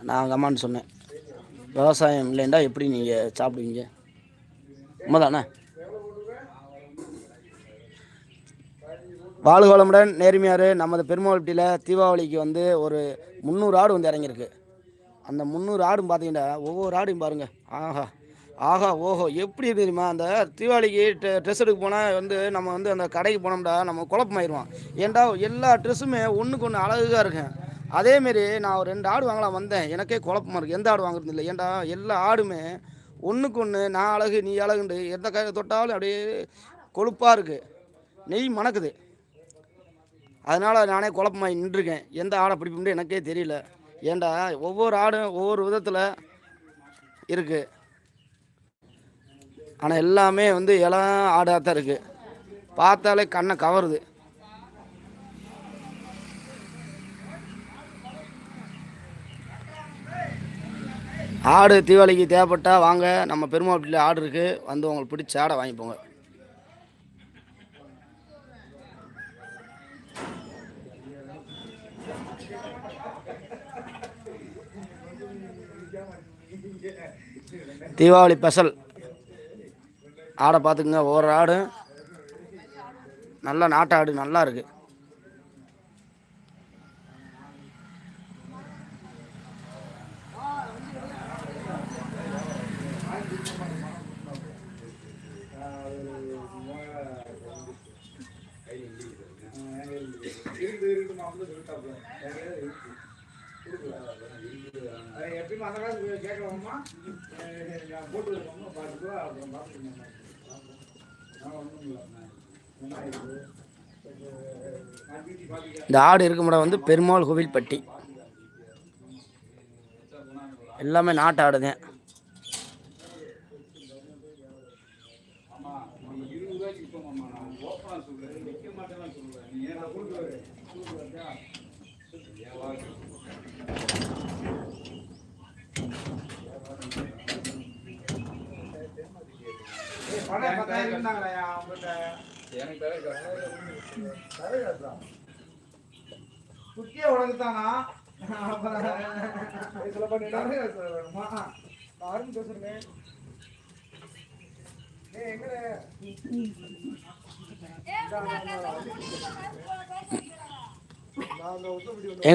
நான் அம்மான்னு சொன்னேன். விவசாயம் இல்லைண்டா எப்படி நீங்கள் சாப்பிடுவீங்க? உண்மைதானே? வாழ்க வளமுடன் நேர்மையார் நமது பெருமாள்பட்டியில் தீபாவளிக்கு வந்து ஒரு முந்நூறு ஆடு வந்து இறங்கியிருக்கு. அந்த முந்நூறு ஆடும் பார்த்தீங்கன்னா ஒவ்வொரு ஆடும் பாருங்கள் ஆஹா ஆஹா ஓஹோ எப்படி தெரியுமா? அந்த தீபாவளிக்கு ட்ரெஸ் எடுக்க போனால் வந்து நம்ம வந்து அந்த கடைக்கு போனோம்டா நம்ம குழப்பமாயிருவோம். ஏன்டா எல்லா ட்ரெஸ்ஸுமே ஒன்றுக்கு ஒன்று அழகாக இருக்கும் அதேமாரி நான் ஒரு ரெண்டு ஆடு வாங்கலாம் வந்தேன். எனக்கே குழப்பமா இருக்குது எந்த ஆடு வாங்குறது இல்லை. ஏன்டா எல்லா ஆடுமே ஒன்றுக்கு ஒன்று நான் அழகு நீ அழகுண்டு எந்த கை தொட்டாலும் அப்படியே கொழுப்பாக இருக்குது நெய் மணக்குது. அதனால் நானே குழப்பமாக நின்றுருக்கேன். எந்த ஆடை பிடிப்போம்னு எனக்கே தெரியல. ஏண்டா ஒவ்வொரு ஆடும் ஒவ்வொரு விதத்தில் இருக்குது ஆனால் எல்லாமே வந்து இளம் ஆடாக தான் இருக்குது பார்த்தாலே கண்ணை கவருது. ஆடு தீபாவளிக்கு தேவைப்பட்டால் வாங்க. நம்ம பெருமாள் ஆடு இருக்குது வந்து உங்களுக்கு பிடிச்ச ஆடை வாங்கிப்போங்க தீபாவளி ஸ்பெஷல் ஆடை பார்த்துக்குங்க. ஒவ்வொரு ஆடு நல்ல நாட்டு ஆடு இருக்கு எப்பயுமே அந்த காலத்து கேட்கலாமா போட்டு அப்புறம் இந்த ஆடு இருக்குமிடம் வந்து பெருமாள் கோவில்பட்டி. எல்லாமே நாட்டு ஆடுதேன் தான் பத்தாயிரம் இருந்தாங்களா அவங்ககிட்ட குட்டியே உனக்கு தானா அருண் பேசுறேன் எங்கடே எங்க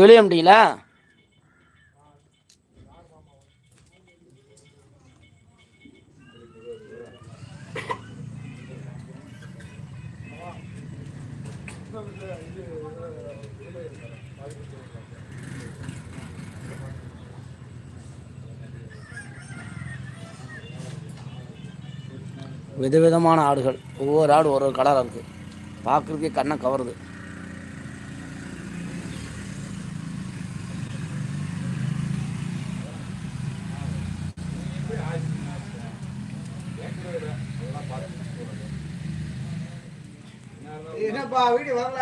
வெளியே முடியல விதவிதமான ஆடுகள். ஒவ்வொரு ஆடு ஒரு ஒரு கலராக இருக்குது பார்க்குறதுக்கே கண்ணை கவருது. என்னப்பா வீடு வரல?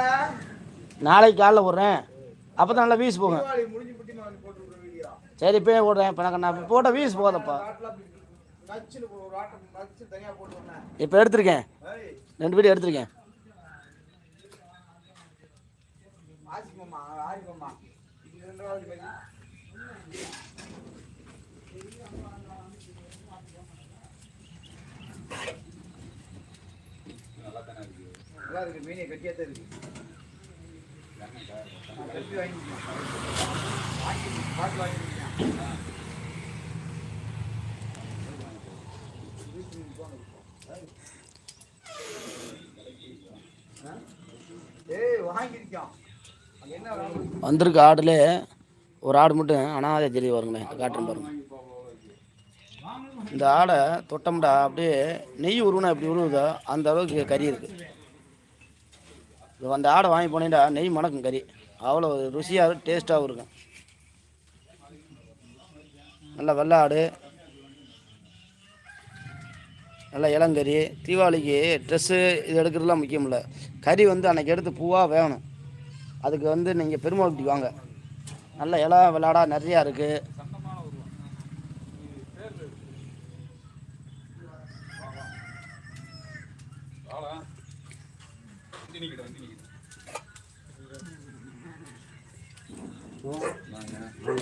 நாளைக்கு காலைல விட்றேன் அப்போ தான் நல்லா வீஸ் போங்க நான் சரி இப்போயே விட்றேன் இப்போ நான் இப்போ போட்ட வீஸ் போதப்பா ஆட்டில் நச்சுன்னு ஒரு ஆட்டம் நச்சு தனியாக போட்டு வந்தேன் இப்போ எடுத்திருக்கேன். ரெண்டு வீடியோ எடுத்திருக்கேன். இது ரெண்டாவது பதி நல்லா மீனை கட்டியாக தான் இருக்கு. கட்டி வாங்கி பாட்டு ஏய் வாங்கியிருக்கான். வந்திருக்க ஆடுல ஒரு ஆடு மட்டும் அனாதை தெரிய வருங்களேன் காட்டுறேன் பாருங்க. இந்த ஆடை தொட்டம்டா அப்படியே நெய் உருவினா எப்படி உருவுதோ அந்த அளவுக்கு கறி இருக்குது இது அந்த ஆடை வாங்கி போனீங்கன்னா நெய் மணக்கும் கறி. அவ்வளோ ருசியாக டேஸ்ட்டாகவும் இருக்கும். நல்ல வெள்ளை ஆடு நல்ல இளங்கறி தீபாவளிக்கு ட்ரெஸ்ஸு இது எடுக்கிறதுலாம் முக்கியம் இல்லை. கறி வந்து அன்றைக்கி எடுத்து பூவாக வேணும். அதுக்கு வந்து நீங்கள் பெருமாள்பட்டி வாங்க. நல்ல இலை விளாடா நிறையா இருக்குது நாங்கள்